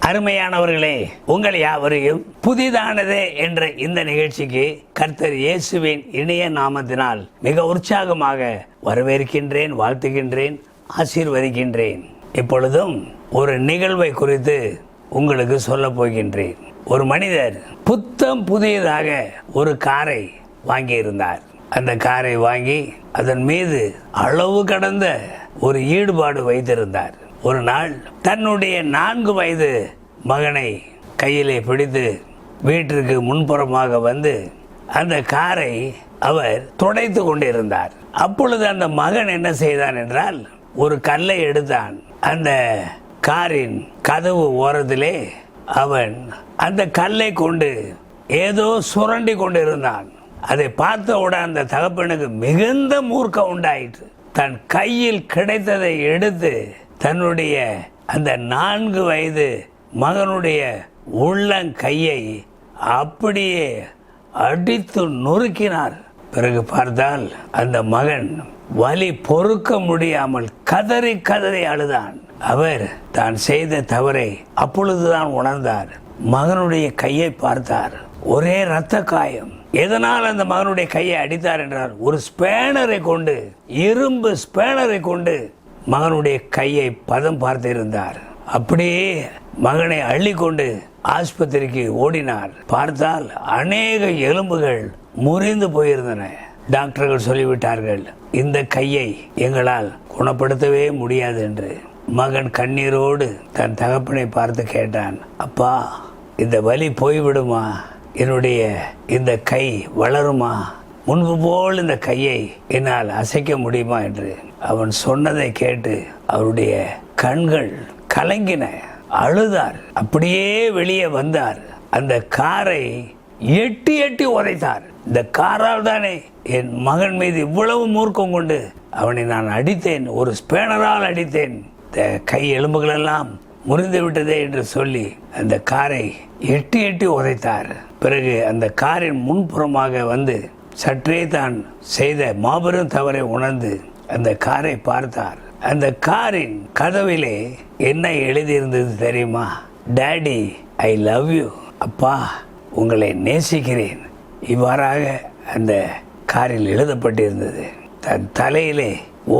அருமையானவர்களே உங்கள் யாவரையும் புதிதானதே என்ற இந்த நிகழ்ச்சிக்கு கர்த்தர் இயேசுவின் இணைய நாமத்தினால் மிக உற்சாகமாக வரவேற்கின்றேன் வாழ்த்துகின்றேன் ஆசீர்வதிக்கின்றேன். இப்பொழுதும் ஒரு நிகழ்வை குறித்து உங்களுக்கு சொல்ல போகின்றேன். ஒரு மனிதர் புத்தம் புதியதாக ஒரு காரை வாங்கியிருந்தார். அந்த காரை வாங்கி அதன் மீது அளவு கடந்த ஒரு ஈடுபாடு வைத்திருந்தார். ஒரு நாள் தன்னுடைய நான்கு வயது மகனை கையிலே பிடித்து வீட்டிற்கு முன்புறமாக வந்து அந்த காரை அவர் துடைத்து கொண்டிருந்தார். அப்பொழுது அந்த மகன் என்ன செய்தான் என்றால் ஒரு கல்லை எடுத்தான். அந்த காரின் கதவு ஓரத்திலே அவன் அந்த கல்லை கொண்டு ஏதோ சுரண்டி கொண்டிருந்தான். அதை பார்த்தவுடன் அந்த தகப்பனுக்கு மிகுந்த மூர்க்கம் உண்டாயிற்று. தன் கையில் கிடைத்ததை எடுத்து தன்னுடைய அந்த நான்கு வயது மகனுடைய உள்ளங்கையை அப்படியே அடித்து நொறுக்கினார். பிறகு பார்த்தால் அந்த மகன் வலி பொறுக்க முடியாமல் கதறி கதறி அழுதான். அவர் தான் செய்த தவறை அப்பொழுதுதான் உணர்ந்தார். மகனுடைய கையை பார்த்தார். ஒரே இரத்த காயம். எதனால் அந்த மகனுடைய கையை அடித்தார் என்றால் ஒரு ஸ்பேனரை கொண்டு இரும்பு ஸ்பேனரை கொண்டு மகனுடைய கையை பதம் பார்த்திருந்தார் அப்படியே மகனை அள்ளிக்கொண்டு ஆஸ்பத்திரிக்கு ஓடினார். பார்த்தால் அநேக எலும்புகள் முறிந்து போயிருந்தன. டாக்டர்கள் சொல்லிவிட்டார்கள் இந்த கையை எங்களால் குணப்படுத்தவே முடியாது என்று. மகன் கண்ணீரோடு தன் தகப்பனை பார்த்து கேட்டான் அப்பா இந்த வலி போய்விடுமா? என்னுடைய இந்த கை வளருமா? முன்பு போல் இந்த கையை என்னால் அசைக்க முடியுமா என்று அவன் சொன்னதை கேட்டு அவருடைய கண்கள் கலங்கின அழுதார். அப்படியே வெளியே வந்தார். அந்த காரை எட்டி எட்டி உதைத்தார். இந்த காரால் தானே என் மகன் மீது இவ்வளவு மூர்க்கம் கொண்டு அவனை நான் அடித்தேன் ஒரு ஸ்பேனரால் அடித்தேன். இந்த கை எலும்புகளெல்லாம் முறிந்து விட்டதே என்று சொல்லி அந்த காரை எட்டி எட்டி உதைத்தார். பிறகு அந்த காரின் முன்புறமாக வந்து சற்றே தான் செய்த மாபெரும் தவறை உணர்ந்து அந்த காரை பார்த்தார். அந்த காரின் கதவிலே என்ன எழுதியிருந்தது தெரியுமா? டேடி ஐ லவ் யூ அப்பா உங்களை நேசிக்கிறேன். இவ்வாறாக அந்த காரில் எழுதப்பட்டிருந்தது. தன் தலையிலே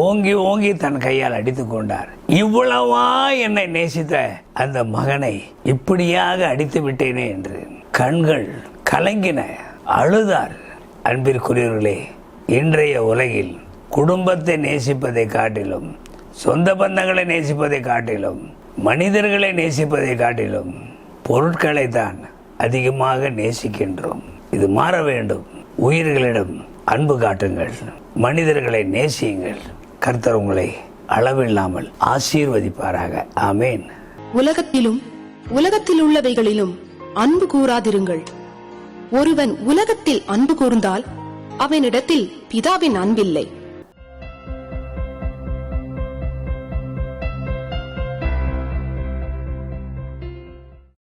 ஓங்கி ஓங்கி தன் கையால் அடித்து கொண்டார். இவ்வளவா என்னை நேசித்த அந்த மகனை இப்படியாக அடித்து விட்டேனே என்று கண்கள் கலங்கின அழுதார். அன்பிற்குரியவர்களே இன்றைய உலகில் குடும்பத்தை நேசிப்பதை காட்டிலும் சொந்த பந்தங்களை நேசிப்பதை காட்டிலும் மனிதர்களை நேசிப்பதை காட்டிலும் பொருட்களை தான் அதிகமாக நேசிக்கின்றோம். இது மாற வேண்டும். உயிர்களிடம் அன்பு காட்டுங்கள். மனிதர்களை நேசியுங்கள். கர்த்தர் உங்களை அளவில்லாமல் ஆசீர்வதிப்பாராக. ஆமேன். உலகத்திலும் உலகத்தில் உள்ளவைகளிலும் அன்பு கூறாதிருங்கள். ஒருவன் உலகத்தில் அன்பு கூர்ந்தால் அவனிடத்தில் பிதாவின் அன்பில்லை.